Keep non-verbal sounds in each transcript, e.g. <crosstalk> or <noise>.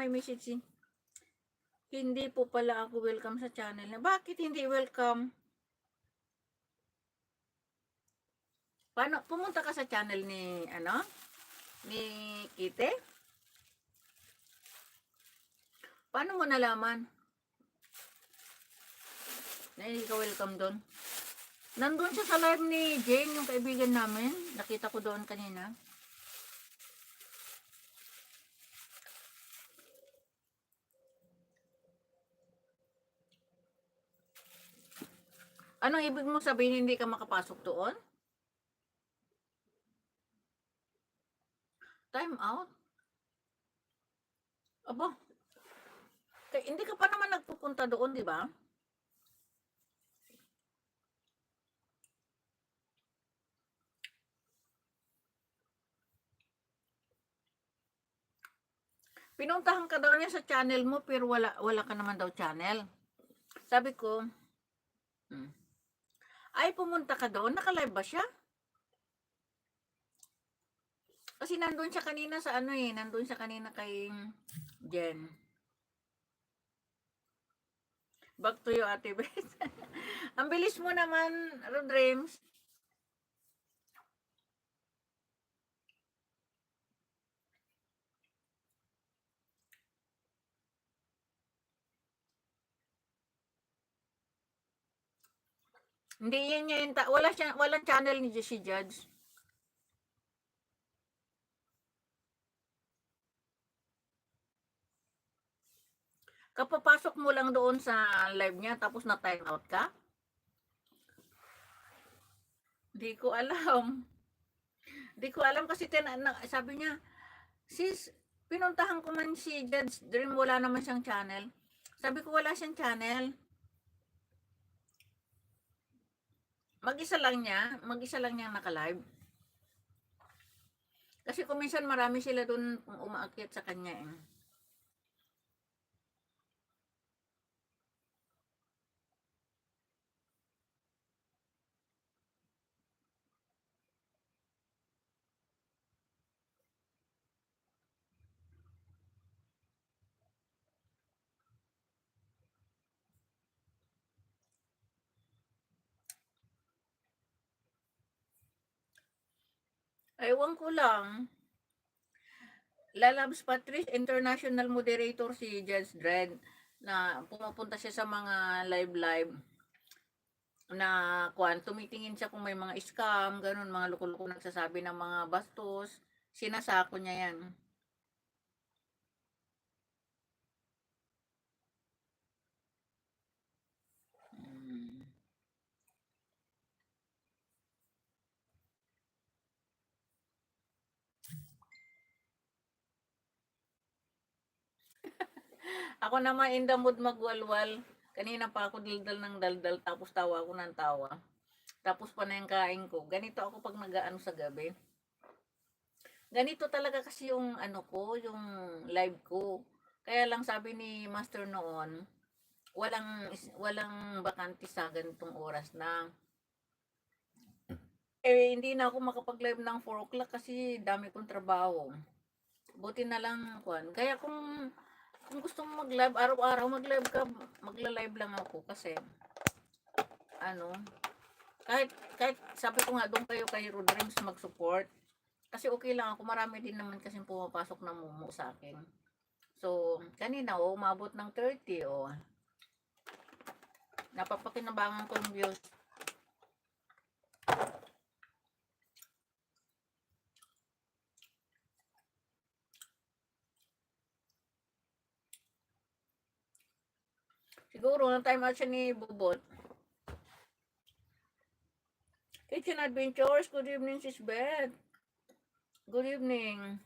may message eh. Hindi po pala ako welcome sa channel niya. Bakit hindi welcome? Paano, pumunta ka sa channel ni, ano? Ni Kite? Paano mo nalaman? Na hindi ka welcome doon? Nandun siya sa live ni Jane, yung kaibigan namin. Nakita ko doon kanina. Anong ibig mo sabihin hindi ka makapasok doon? Time out? Aba, kaya hindi ka pa naman nagpupunta doon, di ba? Pinuntahan ka daw niya sa channel mo pero wala wala ka naman daw channel. Sabi ko, hmm, ay pumunta ka doon, naka-live ba siya? Kasi nandun siya kanina sa ano eh, nandun siya kanina kay Jen. Back to you, Ate Beth. <laughs> Ang bilis mo naman, Rodrems. Hindi yan niya yung wala siya walang channel ni si Judge. Kapapasok mo lang doon sa live niya tapos na time out ka? Di ko alam. <laughs> Di ko alam kasi tina, na, sabi niya, sis, pinuntahan ko man si Judge Dream, wala naman siyang channel. Sabi ko wala siyang channel. Mag-isa lang niya, mag-isa lang niya naka-live. Kasi kung minsan marami sila doon umaakyat sa kanya eh. Ewan ko lang. Lalabs Patrice, international moderator si Jens Dredd na pumupunta siya sa mga live-live na kuan tumitingin siya kung may mga scam, ganun, mga loko-loko nagsasabi ng mga bastos. Sinasako niya yan. Ako naman in the mood magwalwal. Kanina pa ako daldal ng daldal tapos tawa ako ng tawa. Tapos pa na yung kain ko. Ganito ako pag nagaano sa gabi. Ganito talaga kasi yung ano ko, yung live ko. Kaya lang sabi ni Master noon, walang walang bakante sa ganitong oras na. Eh, hindi na ako makapag-live ng 4 o'clock kasi dami kong trabaho. Buti na lang, kwan. Kaya kung kung gusto mo mag-live, araw-araw mag-live ka, magla-live lang ako kasi ano, kahit kahit sabi ko nga doon kayo kay Rodrims mag-support kasi okay lang ako, marami din naman kasi pumapasok na mumu sa akin. So, kanina oh, umabot ng 30 oh. Napapakinabangan ko yung views. Siguro, na time out siya ni Bubot. Kitchen Adventures, good evening, Sis Beth. Good evening.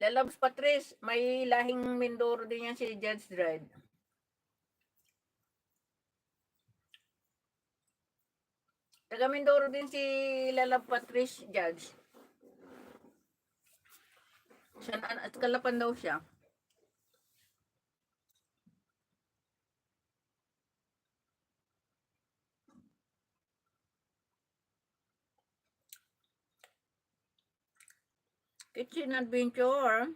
Lalabs Patrice, may lahing Mindoro din yan si Judge Dredd. Taga Mindoro din si Lalab Patrice Judge. Siya at kalapan daw siya. Kitchen Adventure.